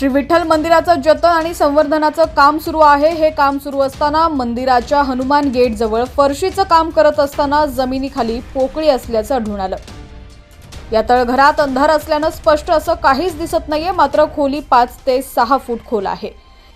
श्री विठ्ठल मंदिराचं जतन आणि संवर्धनाचं काम सुरू आहे. हे काम सुरू असताना मंदिराच्या हनुमान गेटजवळ फरशीचं काम करत असताना जमिनीखाली पोकळी असल्याचं आढळून आलं. या तळघरात अंधार असल्यानं स्पष्ट असं काहीच दिसत नाहीये मात्र खोली पाच ते सहा फूट खोल आहे.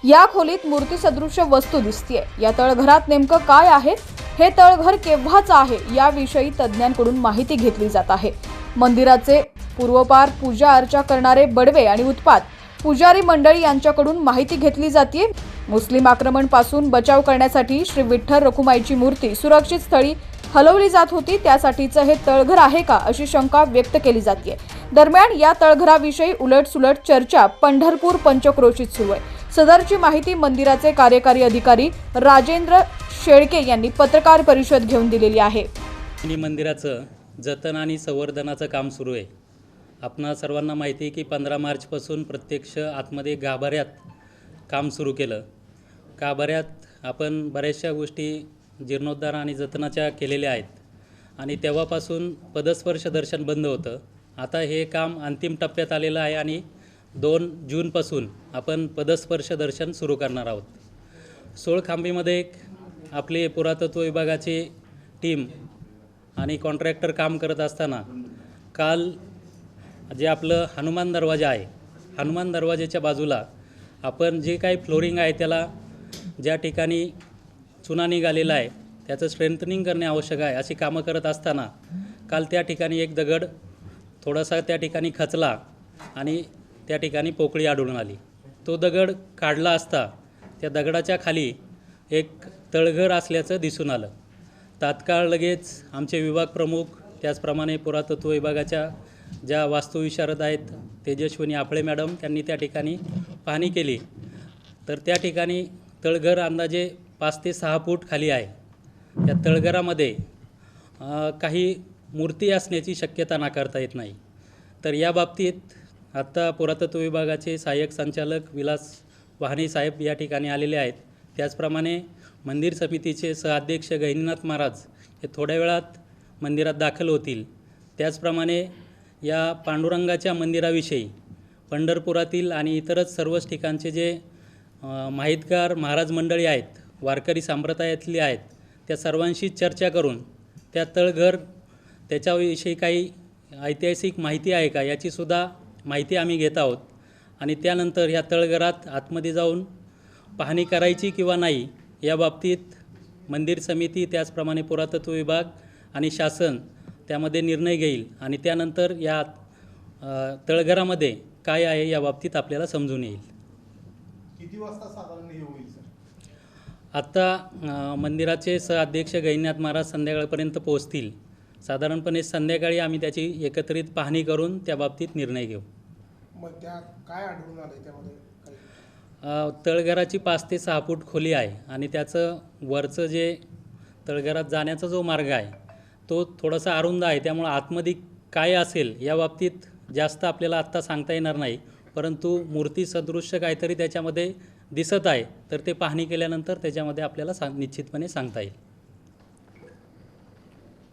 या खोलीत मूर्ती सदृश्य वस्तू दिसतीये. या तळघरात नेमकं काय आहे? हे तळघर केव्हाचं आहे? याविषयी तज्ज्ञांकडून माहिती घेतली जात आहे. मंदिराचे पूर्वपार पूजा अर्चा करणारे बडवे आणि उत्पात पुजारी मंडळी यांच्याकडून माहिती घेतली जाते मुस्लिम आक्रमणपासून बचाव करण्यासाठी श्री विठ्ठल रखुमाईची मूर्ती सुरक्षित स्थळी हलवली जात होती. त्यासाठीचं हे तळघर आहे का अशी शंका व्यक्त केली जाते दरम्यान या तळघराविषयी उलटसुलट चर्चा पंढरपूर पंचक्रोशीत सुरू आहे. सदरची माहिती मंदिराचे कार्यकारी अधिकारी राजेंद्र शेळके यांनी पत्रकार परिषद घेऊन दिलेली आहे. मंदिराचं जतन आणि संवर्धनाचं काम सुरू आहे. आपणा सर्वांना माहिती आहे की पंधरा मार्चपासून प्रत्यक्ष आतमध्ये गाभाऱ्यात काम सुरू केलं. गाभाऱ्यात आपण बऱ्याचशा गोष्टी जीर्णोद्धार आणि जतनाच्या केलेल्या आहेत. आणि तेव्हापासून पदस्पर्श दर्शन बंद होतं. आता हे काम अंतिम टप्प्यात आलेलं आहे आणि दोन जूनपासून आपण पदस्पर्श दर्शन सुरू करणार आहोत. सोळखांबीमध्ये एक आपले पुरातत्व विभागाची टीम आणि कॉन्ट्रॅक्टर काम करत असताना काल जे आपलं हनुमान दरवाजा आहे हनुमान दरवाजाच्या बाजूला आपण जे काही फ्लोरिंग आहे त्याला ज्या ठिकाणी चुना निघालेला आहे त्याचं स्ट्रेंथनिंग करणे आवश्यक आहे. अशी कामं करत असताना काल त्या ठिकाणी एक दगड थोडासा त्या ठिकाणी खचला आणि त्या ठिकाणी पोकळी आढळून आली. तो दगड काढला असता त्या दगडाच्या खाली एक तळघर असल्याचं दिसून आलं. तात्काळ लगेच आमचे विभाग प्रमुख त्याचप्रमाणे पुरातत्व विभागाच्या ज्या वास्तुविशारद आहेत तेजस्विनी आपळे मॅडम त्यांनी त्या ठिकाणी पाहणी केली. तर त्या ठिकाणी तळघर अंदाजे पाच ते सहा फूट खाली आहे. त्या तळघरामध्ये काही मूर्ती असण्याची शक्यता नाकारता येत नाही. तर या बाबतीत आत्ता पुरातत्व विभागाचे सहाय्यक संचालक विलास वाहने साहेब या ठिकाणी आलेले आहेत. त्याचप्रमाणे मंदिर समितीचे सहअध्यक्ष गहिनीनाथ महाराज हे थोड्या वेळात मंदिरात दाखल होतील. त्याचप्रमाणे या पांडुरंगाच्या मंदिराविषयी पंढरपुरातील आणि इतरच सर्वच ठिकाणचे जे माहितगार महाराज मंडळी आहेत वारकरी संप्रदायातली आहेत त्या सर्वांशी चर्चा करून त्या तळघर त्याच्याविषयी काही ऐतिहासिक माहिती आहे का याचीसुद्धा माहिती आम्ही घेत आहोत. आणि त्यानंतर ह्या तळघरात आतमध्ये जाऊन पाहणी करायची किंवा नाही या बाबतीत मंदिर समिती त्याचप्रमाणे पुरातत्व विभाग आणि शासन त्यामध्ये निर्णय घेईल आणि त्यानंतर या तळघरामध्ये काय आहे या बाबतीत आपल्याला समजून येईल. किती वाजता साधारण हे होईल सर? आत्ता मंदिराचे सहअध्यक्ष गैनीनाथ महाराज संध्याकाळपर्यंत पोहोचतील. साधारणपणे संध्याकाळी आम्ही त्याची एकत्रित पाहणी करून त्या बाबतीत निर्णय घेऊ. मग त्या काय आढळून त्यामध्ये? तळघराची पाच ते सहा फूट खोली आहे आणि त्याचं वरचं जे तळघरात जाण्याचा जो मार्ग आहे तो थोडासा अरुंद आहे त्यामुळं आतमध्ये काय असेल या बाबतीत जास्त आपल्याला आत्ता सांगता येणार नाही. परंतु मूर्ती सदृश्य काहीतरी त्याच्यामध्ये दिसत आहे तर ते पाहणी केल्यानंतर त्याच्यामध्ये आपल्याला सांग निश्चितपणे सांगता येईल.